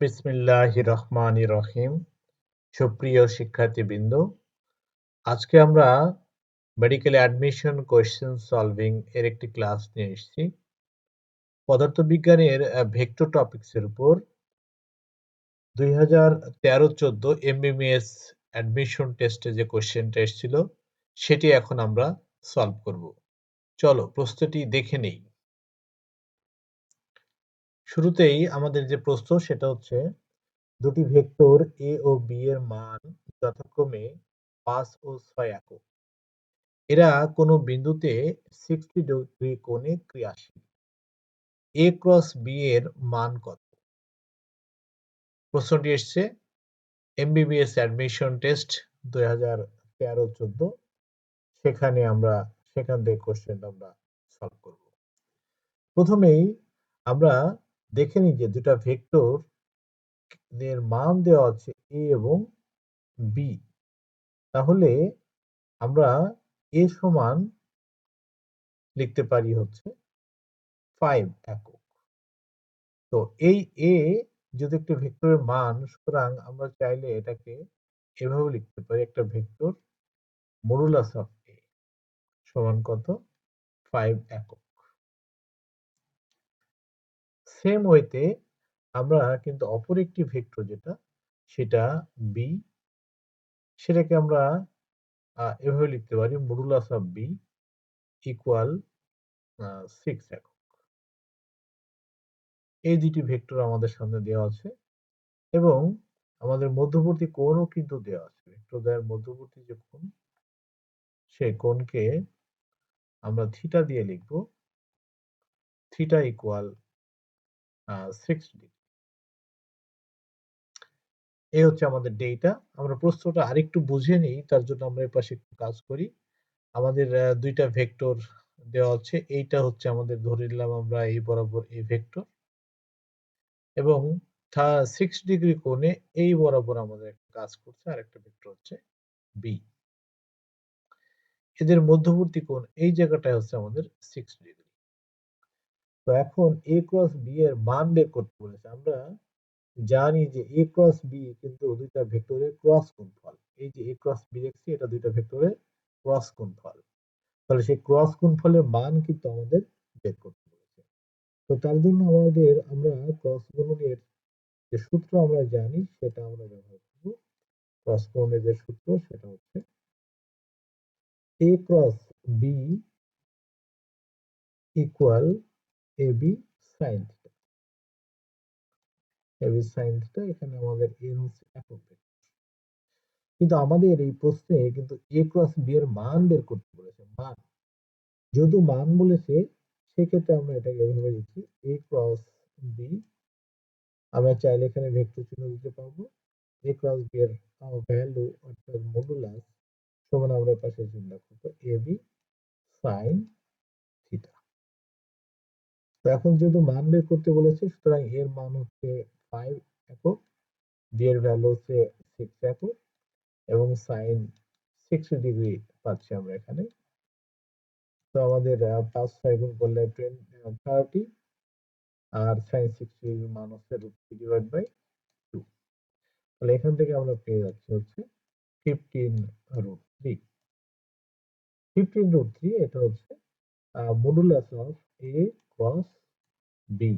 বিসমিল্লাহ রহমান রহিম। সুপ্রিয় শিক্ষার্থীবৃন্দ, আজকে আমরা মেডিকেল অ্যাডমিশন কোয়েশ্চেন সলভিং এর একটি ক্লাস নিয়ে এসেছি। পদার্থবিজ্ঞানের ভেক্টর টপিক্স এর উপর। দুই হাজার তেরো চোদ্দ এমবিবিএস অ্যাডমিশন টেস্টে যে কোয়েশ্চেনটা এসেছিল, সেটি এখন আমরা সলভ করব। চলো প্রশ্নটি দেখে নেই। শুরুতেই আমাদের যে প্রশ্ন সেটা হচ্ছে, দুটি ভেক্টর এ ও বি এর মান যথাক্রমে পাঁচ ও ছয় একক। এরা কোনো বিন্দুতে সিক্সটি ডিগ্রি কোণে ক্রিয়াশীল। এ ক্রস বি এর মান কত? প্রশ্নটি এসছে এমবিবিএস অ্যাডমিশন টেস্ট দুই হাজার তেরো চোদ্দ সেখানে আমরা, সেখান থেকে কোশ্চেনটা আমরা সলভ করব। প্রথমেই আমরা দেখে নিই যে দুটা ভেক্টর এর মান দেওয়া আছে এ এবং বি তাহলে আমরা এ সমান লিখতে পারি হচ্ছে ফাইভ একক। তো এই এ যদি একটা ভেক্টরের মান, সুতরাং আমরা চাইলে এটাকে এভাবে লিখতে পারি, একটা ভেক্টর মডুলাস অফ এ সমান কত? ফাইভ একক। সেম ওয়েতে আমরা কিন্তু অপর একটি ভেক্টর যেটা, সেটা বি সেটাকে আমরা এভাবে লিখতে পারি modulus of B equal six একক। এই দুটি ভেক্টর আমাদের সামনে দেওয়া আছে এবং আমাদের মধ্যবর্তী কোণও কিন্তু দেওয়া আছে। ভেক্টর দ্বয়ের মধ্যবর্তী যে কোণ, সেই কোণকে আমরা থিটা দিয়ে লিখব। থিটা ইকুয়াল সিক্স ডিগ্রি এই হচ্ছে আমাদের ডেটা আমরা প্রশ্নটা আরেকটু বুঝে নিই, তার জন্য আমরা এই পাশে কাজ করি। আমাদের দুইটা ভেক্টর দেওয়া আছে। এইটা হচ্ছে আমাদের ধরে নিলাম আমরা এই বরাবর এই ভেক্টর এবং সিক্স ডিগ্রি কোণে এই বরাবর আমাদের কাজ করছে আর একটা ভেক্টর হচ্ছে বি এদের মধ্যবর্তী কোণ এই জায়গাটায় হচ্ছে আমাদের সিক্স ডিগ্রি তো এখন এ ক্রস বি এর মান বের করতে বলেছে। আমরা জানি যে এ ক্রস বি কিন্তু দুইটা ভেক্টরের ক্রস গুণফল এই যে এ ক্রস বি দেখছি, এটা দুইটা ভেক্টরের ক্রস গুণফল তাহলে সেই ক্রস গুণফলের মান কিন্তু আমাদের বের করতে বলেছে। তো তার জন্য আমাদের আমরা ক্রস গুণনের যে সূত্র আমরা জানি, সেটা আমরা ব্যবহার করব। ক্রস গুণনের যে সূত্র, সেটা হচ্ছে A cross B equal A B sine AB sine theta এখানে আমাদের এ হচ্ছে ভেক্টর কিন্তু আমাদের এই প্রশ্নে কিন্তু এ ক্রস বি এর মান বের করতে বলেছে, মান। যেহেতু মান বলেছে, সেক্ষেত্রে আমরা এটাকে এভাবে লিখি এ ক্রস বি আমরা চাইলে এখানে ভেক্টর চিহ্ন দিতে পারব। এ ক্রস বি এর ভ্যালু অর্থাৎ মডুলাস সমান আমরা পাশে চিহ্ন করব এ বি সাইন থিটা তো এখন যেহেতু মান বের করতে বলেছে, সুতরাং এর মান হচ্ছে ফাইভ একক বি এর ভ্যালু হচ্ছে সিক্স একক এবং সাইন সিক্সটি ডিগ্রি পাচ্ছি আমরা এখানে। তো আমাদের পাঁচ ছয় গুণ করলে থার্টি আর সাইন সিক্সটি মান হচ্ছে root three divide by two তাহলে এখান থেকে আমরা পেয়ে যাচ্ছি হচ্ছে fifteen root three fifteen root three এটা হচ্ছে মডুলাস অফ এ বি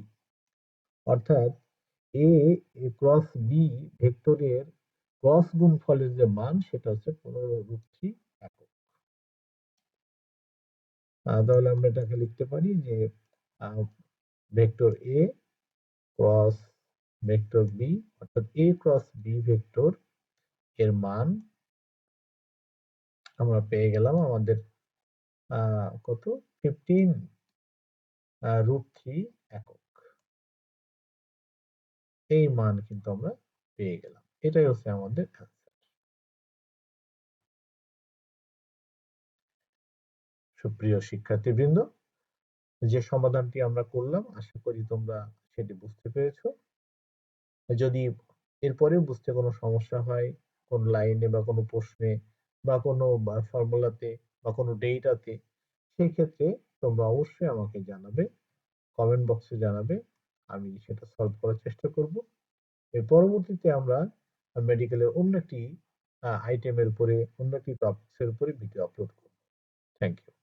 অর্থাৎ এ ক্রস বি ভেক্টরের ক্রস গুণফলের যে মান, সেটা হচ্ছে পনেরো রুট থ্রি একক। তাহলে আমরা এটাকে লিখতে পারি যে vector A cross vector B অর্থাৎ এ ক্রস বি ভেক্টর এর মান আমরা পেয়ে গেলাম আমাদের কত? ফিফটিন রুট থ্রি একক। এই মান কিন্তু আমরা পেয়ে গেলাম। এটাই হচ্ছে আমাদের অ্যান্সার সুপ্রিয় শিক্ষার্থীবৃন্দ, যে সমাধানটি আমরা করলাম, আশা করি তোমরা সেটি বুঝতে পেরেছ। যদি এরপরে বুঝতে কোনো সমস্যা হয়, কোন লাইনে বা কোনো প্রশ্নে বা কোনো ফর্মুলাতে বা কোনো ডেটাতে সেই ক্ষেত্রে তোমরা অবশ্যই আমাকে জানাবে কমেন্ট বক্সে জানাবে, আমি সেটা সলভ করার চেষ্টা করব। এর পরবর্তীতে আমরা মেডিকেলের অন্য একটি আইটেমের উপরে, অন্য একটি টপিক্সের উপরে ভিডিও আপলোড করব। Thank you